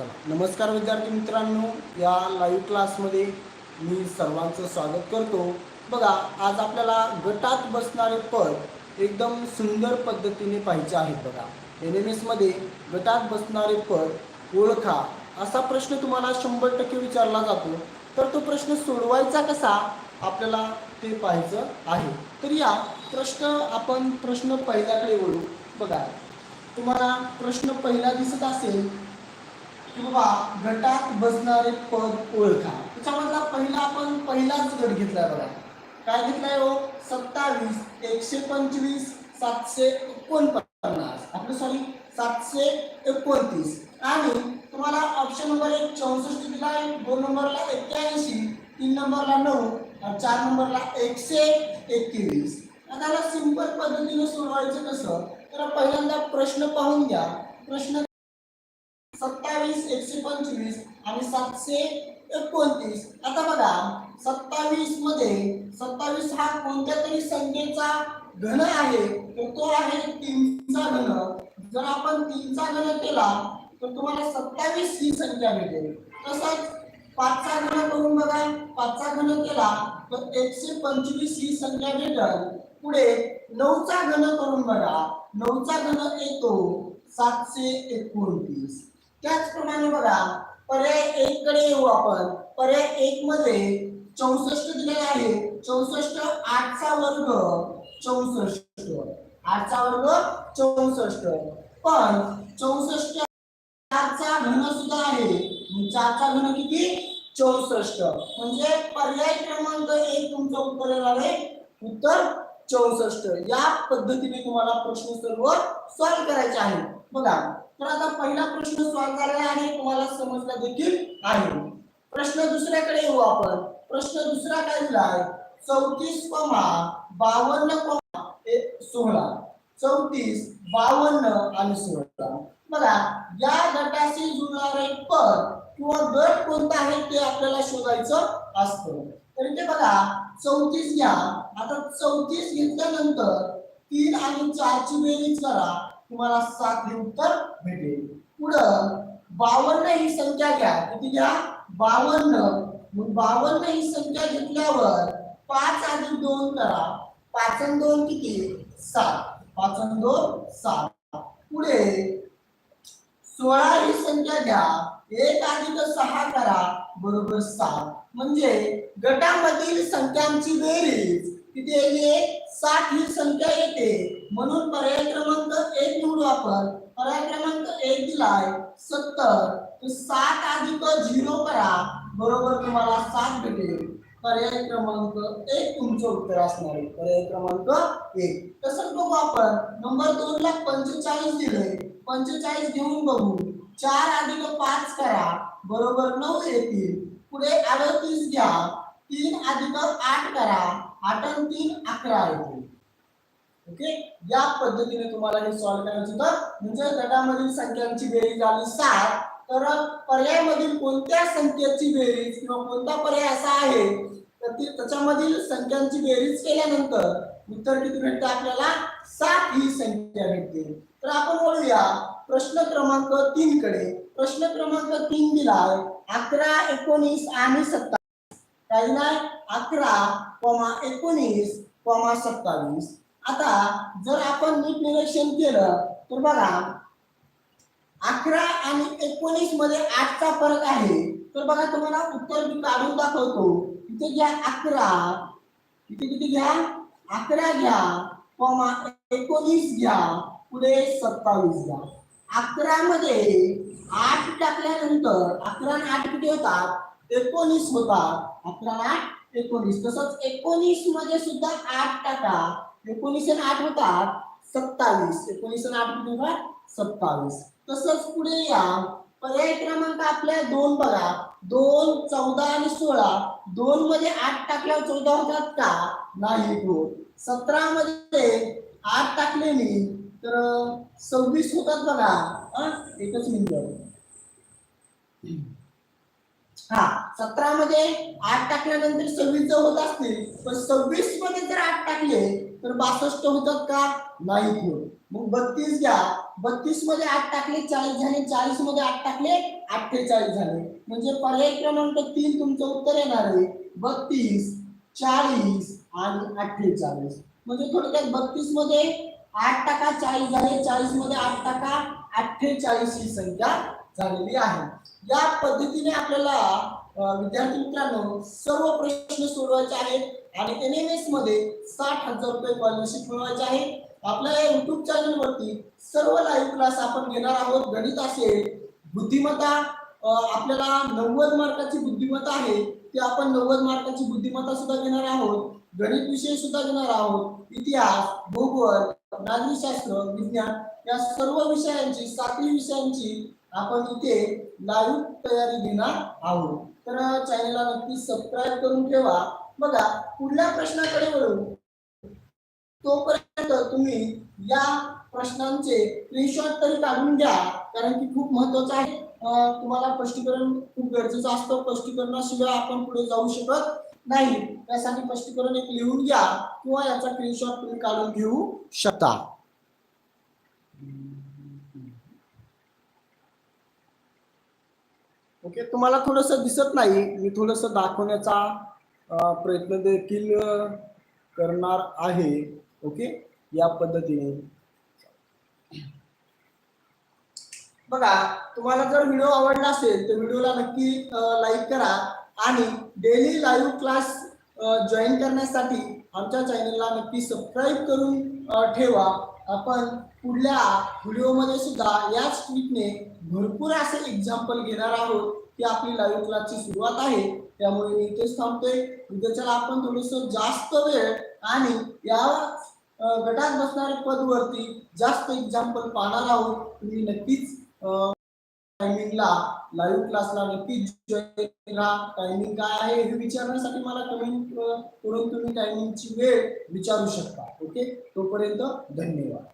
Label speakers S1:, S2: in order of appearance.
S1: चला. नमस्कार विद्यार्थी मित्रांनो या लाईव्ह क्लासमध्ये मी सर्वांचं स्वागत करतो. बघा आज आपल्याला गटात बसणारे पद एकदम सुंदर पद्धतीने पाहिजे आहेत बघा. एन एम एसमध्ये गटात बसणारे पद ओळखा. असा प्रश्न तुम्हाला शंभर टक्के विचारला जातो. तर तो प्रश्न सोडवायचा कसा? आपल्याला ते पाहायचं आहे. तर या प्रश्न आपण प्रश्न पहिल्याकडे वळू. बघा तुम्हाला प्रश्न पहिला दिसत असेल की बाबा गटात बसणारे पद ओळखा. त्याच्यामधला पहिला आपण पहिलाच गट घेतलाय बघा. काय घेतलाय हो? सत्तावीस एकशे पंचवीस सातशे एकोणपन्नास. आपलं सॉरी सातशे एकोणतीस. आणि तुम्हाला ऑप्शन नंबर एक चौसष्ट दिलाय दोन नंबरला एक्क्याऐंशी तीन नंबरला नऊ आणि चार नंबरला एकशे एकवीस आता सिंपल पद्धतीने सोडवायचं कसं? तर पहिल्यांदा प्रश्न पाहून घ्या. प्रश्न पंचवीस आणि सातशे एकोणतीस. आता बघा सत्तावीसमध्ये सत्तावीस हा कोणत्या तरी संख्येचा घन आहे? तर तो आहे तीनचा घन. जर आपण तीनचा घन केला तर तुम्हाला सत्तावीस ही संख्या मिळेल. तसंच पाचचा घन करून बघा. पाचचा घन केला तर एकशे पंचवीस ही संख्या भेटल. पुढे नऊचा घन करून बघा. नऊचा घन येतो सातशे एकोणतीस. त्याचप्रमाणे बघा पर्याय एक कडे येऊ आपण. पर्याय एक मध्ये चौसष्ट दिले आहे. चौसष्ट आठचा वर्ग चौसष्ट. आठचा वर्ग चौसष्ट. पण चौसष्ट चारचा घन सुद्धा आहे. चारचा घन किती? चौसष्ट. म्हणजे पर्याय क्रमांक एक तुमचं उत्तर येणार आहे. उत्तर चौसष्ट. या पद्धतीने तुम्हाला प्रश्न सर्व सॉल्व्ह करायचे आहे बघा तर आता पहिला प्रश्न सॉल्व्ह झालेला आहे तुम्हाला समजला देखील आहे. प्रश्न दुसऱ्याकडे येऊ आपण. प्रश्न दुसरा काय झाला चौतीस कमा बावन्न कमा सोळा चौतीस बावन्न आणि सोळा. बघा या गटाशी जुळणारे पद किंवा गट कोणता आहे ते आपल्याला शोधायचं असतं. तर इथे बघा चौतीस घ्या. आता चौतीस घेतल्यानंतर तीन आणि चारची बेरीज करा. तुम्हाला सात हे उत्तर भेटेल. पुढं बावन्न ही संख्या घ्या. किती घ्या? बावन्न. मग बावन्न ही संख्या घेतल्यावर पाच आणि दोन करा. पाच दोन किती? सात. पाच दोन सात. पुढे सोळा ही संख्या घ्या. एक अधिक सहा करा. बरोबर सात. म्हणजे गटामधील संख्यांची बेरीज किती येते सात ही संख्या येते. म्हणून पर्याय क्रमांक एक निवडू आपण. पर्याय क्रमांक एक दिलाय सत्तर. सात अधिक झिरो करा. बरोबर तुम्हाला सात भेटेल. पर्याय क्रमांक एक तुमचं उत्तर असणार आहे. पर्याय क्रमांक एक. तसंच बघू आपण. नंबर दोन ला पंचेचाळीस दिले पंचेचाळीस घेऊन बघू. चार अधिक पाच करा. बरोबर नऊ येतील. पुढे अडतीस घ्या. तीन अधिक आठ करा. आठ आणि तीन अकरा येतील ओके? या पद्धतीने तुम्हाला हे सॉल्व्ह करायचं होतं. म्हणजे गटामधील संख्यांची बेरीज झाली सात तर पर्यायामधील कोणत्या संख्येची बेरीज किंवा कोणता पर्याय असा आहे तर ती त्याच्यामधील संख्यांची बेरीज केल्यानंतर उत्तर किती भेटतं आपल्याला सात ही संख्या भेटते. तर आपण बोलूया प्रश्न क्रमांक तीन कडे. प्रश्न क्रमांक तीन दिलाय. अकरा एकोणीस आणि सत्ता काही नाही अकरा कॉमा एकोणीस कॉमा सत्तावीस. आता जर आपण नीट निरीक्षण केलं तर बघा अकरा आणि एकोणीसमध्ये आठचा फरक आहे. तर बघा तुम्हाला उत्तर मी काढून दाखवतो. इथे घ्या अकरा. इथे किती घ्या? अकरा घ्या. कॉमा एकोणीस घ्या. पुढे सत्तावीस घ्या. अकरा मध्ये आठ टाकल्यानंतर अकरा आणि आठ किती होतात? एकोणीस होतात अकरा आठ एकोणीस. तसंच एकोणीसमध्ये सुद्धा आठ टाका. एकोणीस आणि आठ होतात सत्तावीस. एकोणीस आणि आठ म्हणजे किती सत्तावीस. तसंच पुढे या. पर्याय क्रमांक आपल्या दोन बघा. दोन चौदा आणि सोळा. दोन मध्ये आठ टाकल्यावर चौदा होतात का? नाही दोन सतरा मध्ये आठ टाकले मी तर सव्वीस होतात बघा. एकच मिनिट. हा सतरा मध्ये आठ टाकल्यानंतर सव्वीस जर होत असतील पण सव्वीसमध्ये जर आठ टाकले तर बासष्ट होतात का? नाही होत. मग बत्तीस घ्या. बत्तीसमध्ये आठ टाकले चाळीस झाले. चाळीसमध्ये आठ टाकले अठ्ठेचाळीस झाले. म्हणजे पर्याय क्रमांक तीन तुमचं उत्तर येणार आहे. बत्तीस चाळीस आणि अठ्ठेचाळीस. म्हणजे थोडक्यात बत्तीसमध्ये आठ टाका चाळीस झाले. चाळीसमध्ये आठ टाका अठ्ठेचाळीस ही संख्या झालेली आहे. या पद्धतीने आपल्याला विद्यार्थी मित्रांनो सर्व प्रश्न सोडवायचे आहेत आणि एन एम एसमध्ये साठ हजार रुपये स्कॉलरशिप मिळवायचे आहे. आपल्या या युट्यूब चॅनल वरती सर्व लाईव्ह क्लास आपण घेणार आहोत. गणित असेल बुद्धिमत्ता आपल्याला नव्वद मार्काची बुद्धिमत्ता आहे ती आपण नव्वद मार्काची बुद्धिमत्ता सुद्धा घेणार आहोत. गणित विषय सुद्धा घेणार आहोत. इतिहास भूगोल नागरिकशास्त्र विज्ञान या सर्व विषयांची साखळी विषयांची आपण इथे लाईव्ह तयारी घेणार आहोत. तर चॅनलला नक्की सबस्क्राईब करून ठेवा. बघा पुढल्या प्रश्नाकडे वळू. तोपर्यंत तुम्ही या प्रश्नांचे स्क्रीनशॉट तरी काढून घ्या कारण की खूप महत्वाचं आहे. तुम्हाला स्पष्टीकरण खूप गरजेचं असतं. स्पष्टीकरणाशिवाय आपण पुढे जाऊ शकत नाही. त्यासाठी स्पष्टीकरण एक लिहून घ्या किंवा याचा स्क्रीनशॉट तुम्ही काढून घेऊ शकता. ओके तुम्हाला थोडस दिसत नाही. मी थोडस दाखवण्याचा प्रयत्न देखील करणार आहे. ओके या पद्धतीने. बघा तुम्हाला जर व्हिडिओ आवडला असेल तर व्हिडिओला नक्की लाईक करा आणि डेली लाईव्ह क्लास जॉईन करण्यासाठी आमच्या चॅनलला नक्की सबस्क्राईब करून ठेवा. आपण पुढल्या व्हिडिओमध्ये सुद्धा याच ट्रिकने भरपूर असे एक्झाम्पल घेणार आहोत. की आपली लाईव्ह क्लासची सुरुवात आहे. त्यामुळे मी इथेच थांबतोय. उद्याच्याला आपण थोडस जास्त वेळ आणि या गटात बसणाऱ्या पदवरती जास्त एक्झाम्पल पाहणार आहोत. तुम्ही नक्कीच टायमिंगला लाईव्ह क्लासला नक्कीच जॉईन राहा टायमिंग काय आहे हे विचारण्यासाठी मला कमेंट करून तुम्ही टायमिंगची वेळ विचारू शकता. ओके तोपर्यंत धन्यवाद.